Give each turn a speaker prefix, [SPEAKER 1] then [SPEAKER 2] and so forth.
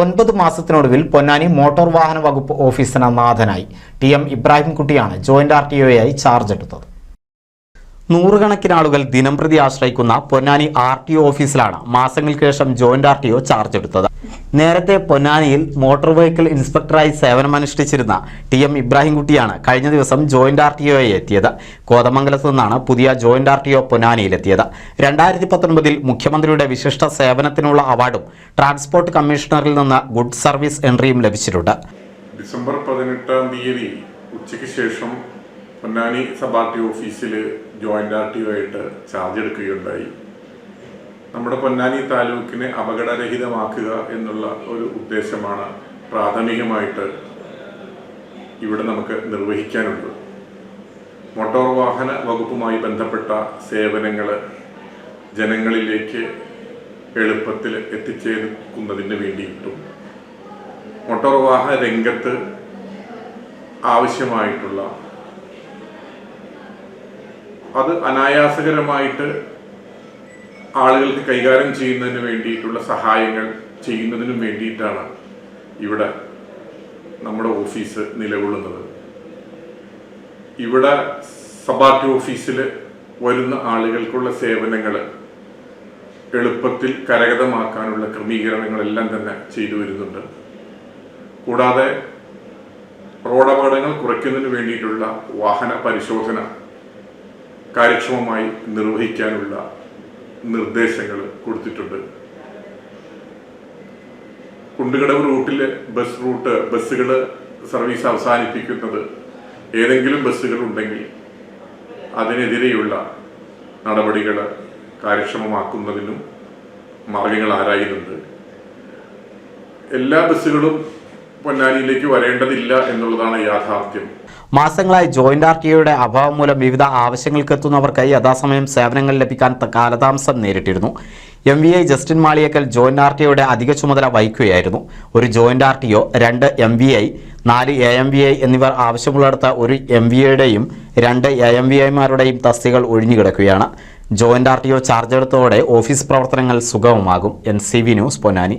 [SPEAKER 1] ഒൻപത് മാസത്തിനൊടുവിൽ പൊന്നാനി മോട്ടോർ വാഹന വകുപ്പ് ഓഫീസിന് നാഥനായി. ടി എം ഇബ്രാഹിംകുട്ടിയാണ് ജോയിന്റ് ആർ ടി ഒയായി ചാർജ് എടുത്തത്. നൂറുകണക്കിന് ആളുകൾ ദിനംപ്രതി ആശ്രയിക്കുന്ന പൊന്നാനി ആർ ടി ഒ ഓഫീസിലാണ് മാസങ്ങൾക്ക് ശേഷം joint R T O charge എടുത്തത്. നേരത്തെ പൊന്നാനിയിൽ മോട്ടോർ വെഹിക്കിൾ ഇൻസ്പെക്ടറായി സേവനമനുഷ്ഠിച്ചിരുന്ന ടി എം ഇബ്രാഹിംകുട്ടിയാണ് കഴിഞ്ഞ ദിവസം ജോയിന്റ് ആർ ടി ഒയെ എത്തിയത്. കോതമംഗലത്ത് നിന്നാണ് പുതിയ ജോയിന്റ് ആർ ടി ഒ പൊന്നാനിയിലെത്തിയത്. രണ്ടായിരത്തി പത്തൊൻപതിൽ മുഖ്യമന്ത്രിയുടെ വിശിഷ്ട സേവനത്തിനുള്ള അവാർഡും ട്രാൻസ്പോർട്ട് കമ്മീഷണറിൽ നിന്ന് ഗുഡ് സർവീസ് എൻട്രിയും ലഭിച്ചിട്ടുണ്ട്.
[SPEAKER 2] ഡിസംബർ പതിനെട്ടാം തീയതി ഉച്ചയ്ക്ക് ശേഷം പൊന്നാനി സബ് ആർ ഓഫീസിൽ ജോയിന്റ് ആർ ടി ഒ ആയിട്ട് ചാർജ് എടുക്കുകയുണ്ടായി. നമ്മുടെ പൊന്നാനി താലൂക്കിനെ അപകടരഹിതമാക്കുക എന്നുള്ള ഒരു ഉദ്ദേശമാണ് പ്രാഥമികമായിട്ട് ഇവിടെ നമുക്ക് നിർവഹിക്കാനുള്ളത്. മോട്ടോർ വാഹന വകുപ്പുമായി ബന്ധപ്പെട്ട സേവനങ്ങൾ ജനങ്ങളിലേക്ക് എളുപ്പത്തിൽ എത്തിച്ചേർക്കുന്നതിന് വേണ്ടിയിട്ടും മോട്ടോർ വാഹന രംഗത്ത് ആവശ്യമായിട്ടുള്ള അത് അനായാസകരമായിട്ട് ആളുകൾക്ക് കൈകാര്യം ചെയ്യുന്നതിന് വേണ്ടിയിട്ടുള്ള സഹായങ്ങൾ ചെയ്യുന്നതിനും വേണ്ടിയിട്ടാണ് ഇവിടെ നമ്മുടെ ഓഫീസ് നിലകൊള്ളുന്നത്. ഇവിടെ സബാർട്ടി ഓഫീസിൽ വരുന്ന ആളുകൾക്കുള്ള സേവനങ്ങൾ എളുപ്പത്തിൽ കരഗതമാക്കാനുള്ള ക്രമീകരണങ്ങളെല്ലാം തന്നെ ചെയ്തു വരുന്നുണ്ട്. കൂടാതെ റോഡപകടങ്ങൾ കുറയ്ക്കുന്നതിന് വേണ്ടിയിട്ടുള്ള വാഹന പരിശോധന കാര്യക്ഷമമായി നിർവഹിക്കാനുള്ള നിർദ്ദേശങ്ങൾ കൊടുത്തിട്ടുണ്ട്. കുണ്ടുകടവ് റൂട്ടിൽ ബസ് റൂട്ട് ബസ്സുകൾ സർവീസ് അവസാനിപ്പിക്കുന്നത് ഏതെങ്കിലും ബസ്സുകൾ ഉണ്ടെങ്കിൽ അതിനെതിരെയുള്ള നടപടികൾ കാര്യക്ഷമമാക്കുന്നതിനും മാർഗങ്ങൾ ആരായുന്നുണ്ട്? എല്ലാ ബസ്സുകളും പൊന്നാനിയിലേക്ക് വരേണ്ടതില്ല എന്നുള്ളതാണ് യാഥാർത്ഥ്യം.
[SPEAKER 1] മാസങ്ങളായി ജോയിന്റ് ആർ ടി അഭാവം മൂലം വിവിധ ആവശ്യങ്ങൾക്ക് എത്തുന്നവർക്ക് യഥാസമയം സേവനങ്ങൾ ലഭിക്കാൻ കാലതാമസം നേരിട്ടിരുന്നു. M V I Justin Maliyekkal joint R ടിഒയുടെ അധിക ചുമതല വഹിക്കുകയായിരുന്നു. ഒരു ജോയിന്റ് ആർ ടിഒ രണ്ട് എം വി ഐ നാല് എ എം വി ഐ എന്നിവർ ആവശ്യമുള്ളിടത്ത് ഒരു എം വി ഐയുടെയും രണ്ട് എ എം വി ഐമാരുടെയും തസ്തികൾ ഒഴിഞ്ഞുകിടക്കുകയാണ്. ജോയിന്റ് ആർ ചാർജ് എടുത്തോടെ ഓഫീസ് പ്രവർത്തനങ്ങൾ സുഗമമാകും. N C V news Ponnani.